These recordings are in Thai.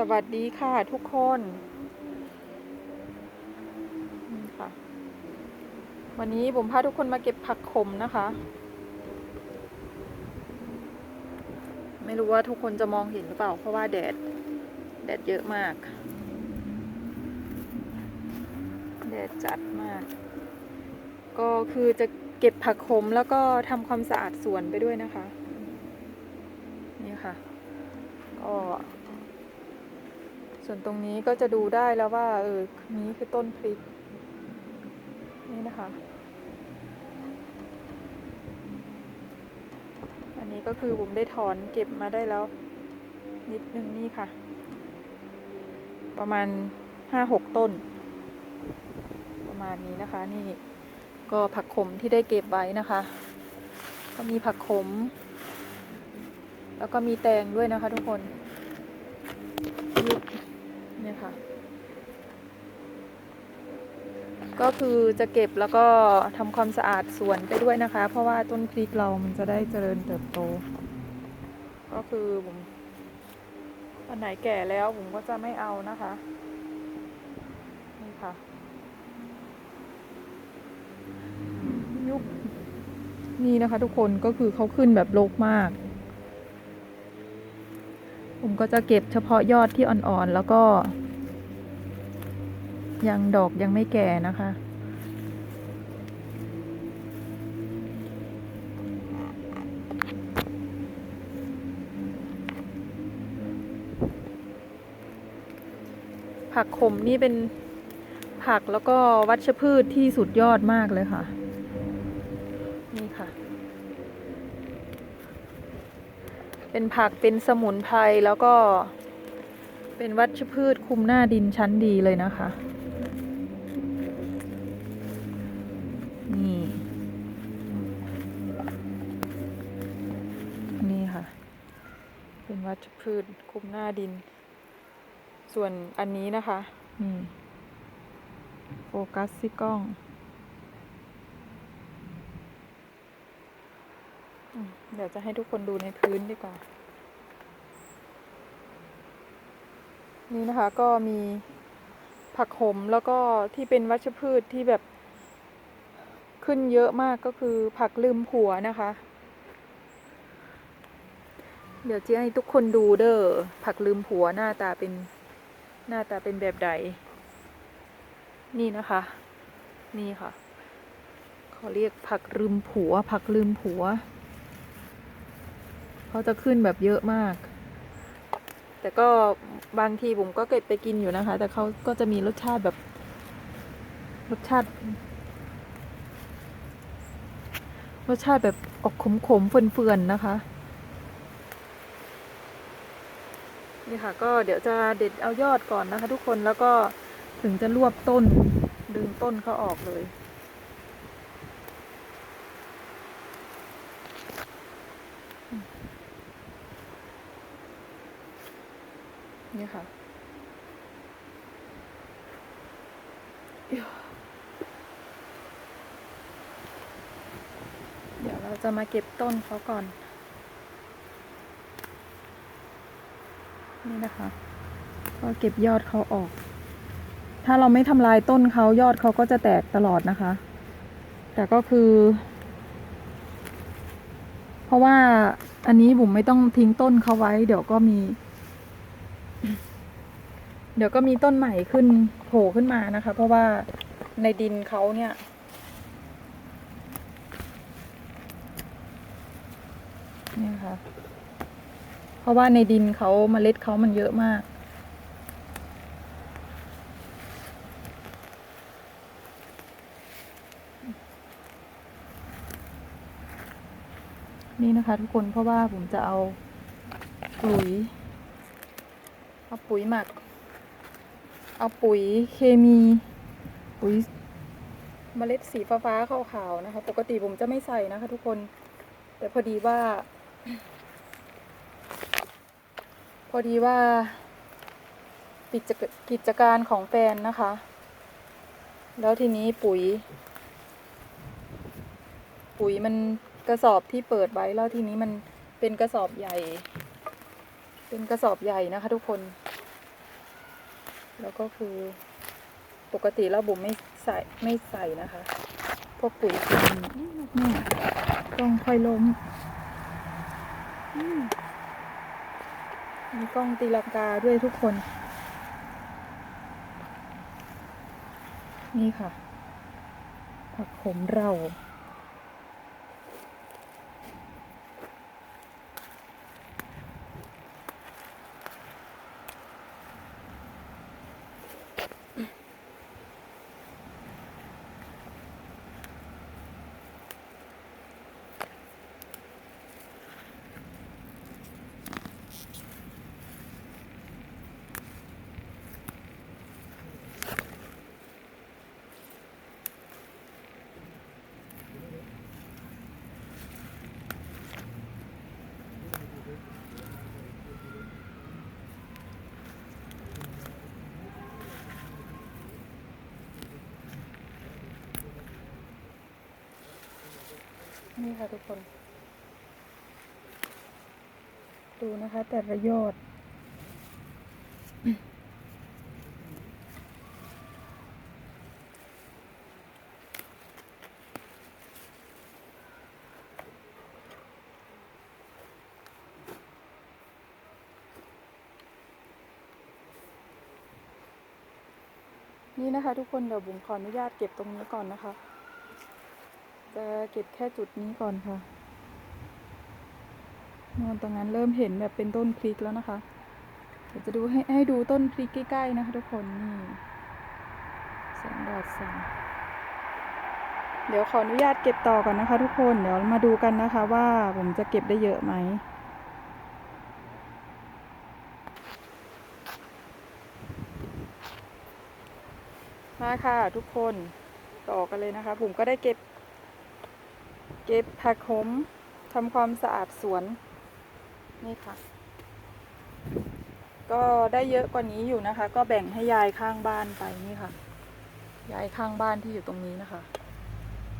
สวัสดีค่ะทุกคนค่ะ วันนี้ผมพาทุกคนมาเก็บผักขมนะคะ ไม่รู้ว่าทุกคนจะมองเห็นหรือเปล่า เพราะว่าแดด แดดเยอะมาก แดดจัดมาก ก็คือจะเก็บผักขมแล้วก็ทำความสะอาดสวนไปด้วยนะคะ นี่ค่ะ ก็ ส่วนตรงนี้ก็จะดูได้แล้วว่า เออ นี้คือต้นพริก นี่นะคะ อันนี้ก็คือผมได้ถอนเก็บมาได้แล้ว นิดนึงนี่ค่ะ ประมาณห้าหกต้น ประมาณนี้นะคะ นี่ ก็ผักขมที่ได้เก็บไว้นะคะ ก็มีผักขม แล้วก็มีแตงด้วยนะคะทุกคน ค่ะ ก็คือจะเก็บแล้วก็ทำความสะอาดสวนไปด้วยนะคะ เพราะว่าต้นพริกเรามันจะได้เจริญเติบโต ก็คือผมอันไหนแก่แล้วผมก็จะไม่เอานะคะ นี่ค่ะ ยุบนี่นะคะทุกคนก็คือเขาขึ้นแบบรกมาก ผมก็จะเก็บเฉพาะยอดที่อ่อนๆ แล้วก็ ยังดอกยังไม่แก่นะคะ ผักขมนี่เป็นผักแล้วก็วัชพืชที่สุดยอดมากเลยค่ะ นี่ค่ะ เป็นผักเป็นสมุนไพรแล้วก็เป็นวัชพืชคุมหน้าดินชั้นดีเลยนะคะ นี่ นี่ค่ะ เป็นวัชพืชคุมหน้าดิน ส่วนอันนี้นะคะ นี่ โฟกัสที่กล้องอืมเดี๋ยวจะให้ทุกคนดูในพื้นดีกว่า นี่นะคะก็มีผักขมแล้วก็ที่เป็นวัชพืชที่แบบ ขึ้นเยอะมากก็คือผักลืมผัวนะคะ เดี๋ยวจะให้ทุกคนดูเด้อผักลืมผัวหน้าตาเป็นหน้าตาเป็นแบบใด นี่นะคะ นี่ค่ะเขาเรียกผักลืมผัว ผักลืมผัวเขาจะขึ้นแบบเยอะมาก แต่ก็บางทีผมก็เก็บไปกินอยู่นะคะ แต่เขาก็จะมีรสชาติแบบ รสชาติ รสชาติแบบออกขมขมๆเฟื่อนๆนะคะ นี่ค่ะ ก็เดี๋ยวจะเด็ดเอายอดก่อนนะคะ ทุกคนแล้วก็ถึงจะรวบต้นดึงต้นเขาออกเลยนี่ค่ะ เดี๋ยวเรา จะมาเก็บต้นเขาก่อน นี่นะคะ ก็เก็บยอดเขาออก ถ้าเราไม่ทำลายต้นเขายอดเขาก็จะแตกตลอดนะคะ แต่ก็คือ เพราะว่าอันนี้บุ๋มไม่ต้องทิ้งต้นเขาไว้ เดี๋ยวก็มี เดี๋ยวก็มีต้นใหม่ขึ้นโผล่ขึ้นมานะคะ เพราะว่าในดินเขาเนี่ย นี่ค่ะ เพราะว่าในดินเขาเมล็ดเขามันเยอะมากนี่นะคะทุกคนเพราะว่าผมจะเอาปุ๋ยเอาปุ๋ยหมัก เอาปุ๋ยเคมี ปุ๋ยเมล็ดสีฟ้าๆขาวๆนะคะ ปกติผมจะไม่ใส่นะคะทุกคน แต่พอดีว่า พอดีว่าปิดกิจกิจการของแฟนนะคะ แล้วทีนี้ปุ๋ย ปุ๋ยมันกระสอบที่เปิดไว้แล้วทีนี้มันเป็นกระสอบใหญ่ เป็นกระสอบใหญ่นะคะทุกคน แล้วก็คือปกติแล้วบุ๋มไม่ใส่ไม่ใส่นะคะ พวกปุ๋ยเคมีนี่ต้องค่อยล้ม มีกล้องตีลังกาด้วยทุกคน นี่ค่ะ ผักขมเรา นี่ค่ะทุกคน ดูนะคะแต่ละยอด นี่นะคะทุกคนเดี๋ยวบุ๋มขออนุญาตเก็บตรงนี้ก่อนนะคะ จะเก็บแค่จุดนี้ก่อนค่ะนอนตรงนั้นเริ่มเห็นแบบเป็นต้นพริกแล้วนะคะ เดี๋ยวจะดูให้ให้ดูต้นพริกใกล้ๆนะคะทุกคนนี่แสงแดดแสงเดี๋ยวขออนุญาตเก็บต่อก่อนนะคะ ทุกคน เดี๋ยวมาดูกันนะคะ ว่าผมจะเก็บได้เยอะไหมมาค่ะทุกคนต่อกันเลยนะคะ ผมก็ได้เก็บ เก็บผักขมทำความสะอาดสวน นี่ค่ะ ก็ได้เยอะกว่านี้อยู่นะคะ ก็แบ่งให้ยายข้างบ้านไปนี่ค่ะ ยายข้างบ้านที่อยู่ตรงนี้นะคะ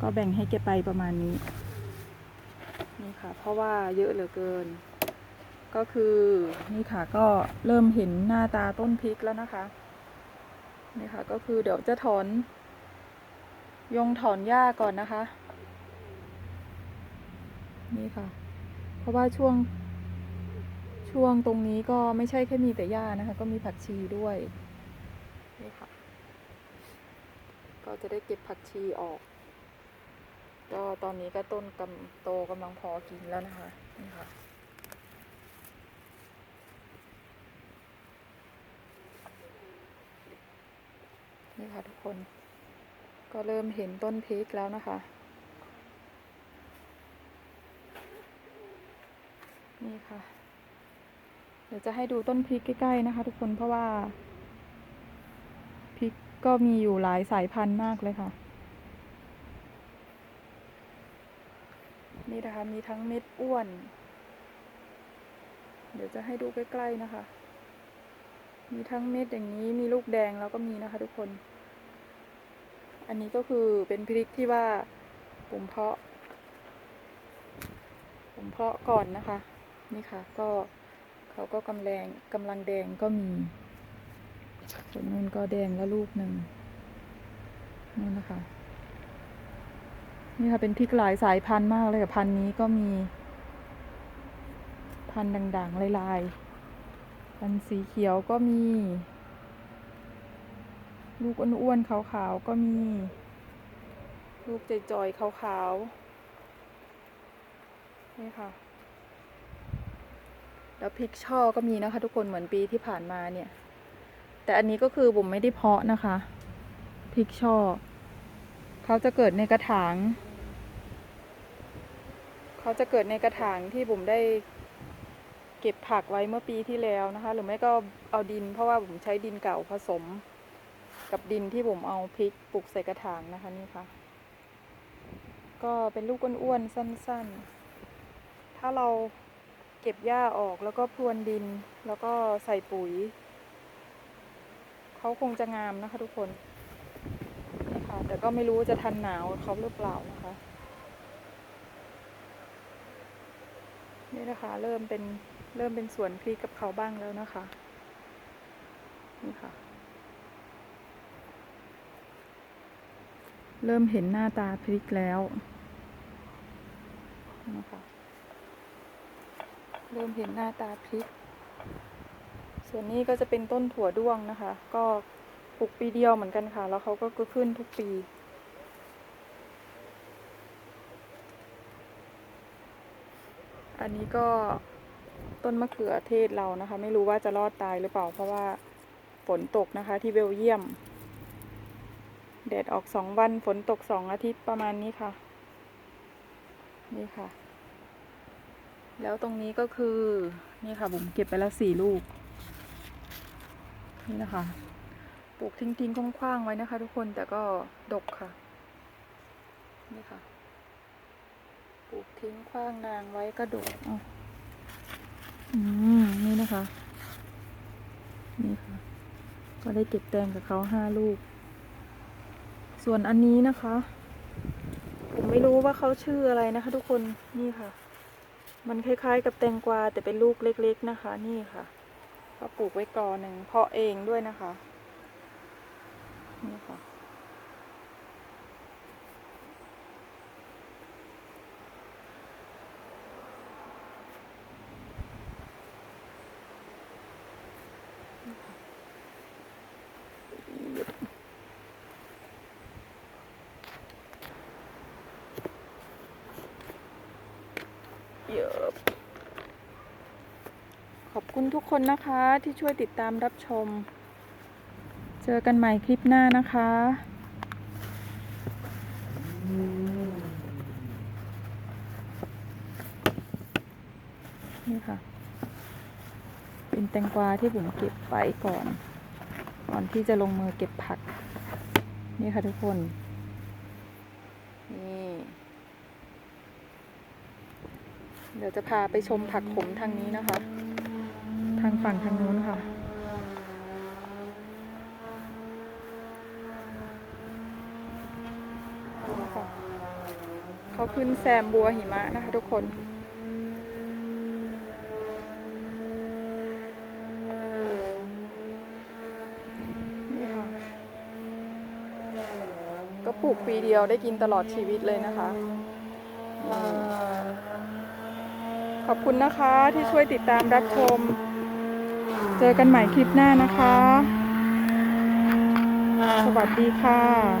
ก็แบ่งให้แกไปประมาณนี้ นี่ค่ะ เพราะว่าเยอะเหลือเกิน ก็คือนี่ค่ะก็เริ่มเห็นหน้าตาต้นพริกแล้วนะคะ นี่ค่ะ ก็คือเดี๋ยวจะถอน ยงถอนหญ้าก่อนนะคะ นี่ค่ะ เพราะว่าช่วงช่วงตรงนี้ก็ไม่ใช่แค่มีแต่หญ้านะคะ ก็มีผักชีด้วยนี่ค่ะ ก็จะได้เก็บผักชีออก ก็ตอนนี้ก็ต้นกำโตกำลังพอกินแล้วนะคะนี่ค่ะนี่ค่ะทุกคน ก็เริ่มเห็นต้นพริกแล้วนะคะ นี่ค่ะ เดี๋ยวจะให้ดูต้นพริกใกล้ๆนะคะ ทุกคนเพราะว่าพริกก็มีอยู่หลายสายพันธุ์มากเลยค่ะ นี่นะคะมีทั้งเม็ดอ้วน เดี๋ยวจะให้ดูใกล้ๆนะคะ มีทั้งเม็ดอย่างนี้มีลูกแดงแล้วก็มีนะคะ ทุกคน อันนี้ก็คือเป็นพริกที่ว่าผมเพาะผมเพาะก่อนนะคะ นี่ค่ะ ก็เขาก็กำแรงกำลังแดงก็มีส่วนนู้นก็แดงแล้วลูกหนึ่งนี่นะคะ นี่ค่ะเป็นพริกหลายสายพันธุ์มากเลยค่ะพันธุ์นี้ก็มี พันธุ์ด่างๆลายๆพันธุ์สีเขียวก็มี ลูกอ้วนๆขาวๆก็มี ลูกจอยๆขาวๆนี่ค่ะ แล้วพริกช่อก็มีนะคะ ทุกคนเหมือนปีที่ผ่านมาเนี่ย แต่อันนี้ก็คือผมไม่ได้เพาะนะคะพริกช่อเขาจะเกิดในกระถางเขาจะเกิดในกระถางที่ผมได้เก็บผักไว้เมื่อปีที่แล้วนะคะ หรือไม่ก็เอาดิน เพราะว่าผมใช้ดินเก่าผสม กับดินที่ผมเอาพริกปลูกใส่กระถางนะคะนี่ค่ะ ก็เป็นลูกอ้วนๆสั้น ๆ ถ้าเรา เก็บหญ้าออกแล้วก็พรวนดิน แล้วก็ใส่ปุ๋ย เขาคงจะงามนะคะทุกคนนี่ค่ะแต่ก็ไม่รู้จะทันหนาวเขาหรือเปล่านะคะ นี่นะคะ เริ่มเป็นเริ่มเป็นสวนพริกกับเขาบ้างแล้วนะคะ นี่ค่ะ เริ่มเห็นหน้าตาพริกแล้วนะคะ เริ่มเห็นหน้าตาพริก ส่วนนี้ก็จะเป็นต้นถั่วด้วงนะคะ ก็ปลูกปีเดียวเหมือนกันค่ะ แล้วเขาก็ขึ้นทุกปี อันนี้ก็ต้นมะเขือเทศเรานะคะ ไม่รู้ว่าจะรอดตายหรือเปล่า เพราะว่าฝนตกนะคะที่เบลเยียม แดดออกสองวันฝนตกสองอาทิตย์ประมาณนี้ค่ะ นี่ค่ะ แล้วตรงนี้ก็คือ นี่ค่ะบุ๋มเก็บไปแล้วสี่ลูก นี่นะคะ ปลูกทิ้งๆคว้างๆไว้นะคะ ทุกคนแต่ก็ดกค่ะ นี่ค่ะ ปลูกทิ้งขว้างนางไว้ก็ดกอืมนี่นะคะ นี่ค่ะ ก็ได้เก็บแตงกับเขาห้าลูก ส่วนอันนี้นะคะ ผมไม่รู้ว่าเขาชื่ออะไรนะคะ ทุกคน นี่ค่ะ มันคล้ายๆ กับแตงกวาแต่เป็นลูกเล็กๆนะคะ นี่ค่ะก็ปลูกไว้กอหนึ่งเพาะเองด้วยนะคะ นี่ค่ะ เยอะขอบคุณทุกคนนะคะที่ช่วยติดตามรับชม เจอกันใหม่คลิปหน้านะคะนี่ค่ะ เป็นแตงกวาที่ผมเก็บไปก่อน ก่อนที่จะลงมือเก็บผัก นี่ค่ะทุกคน เดี๋ยวจะพาไปชมผักขมทางนี้นะคะ ทางฝั่งทางนู้นค่ะนี่ค่ะเขาขึ้นแซมบัวหิมะนะคะทุกคนนี่ค่ะก็ปลูกปีเดียวได้กินตลอดชีวิตเลยนะคะ ขอบคุณนะคะที่ช่วยติดตามรับชม เจอกันใหม่คลิปหน้านะคะ สวัสดีค่ะ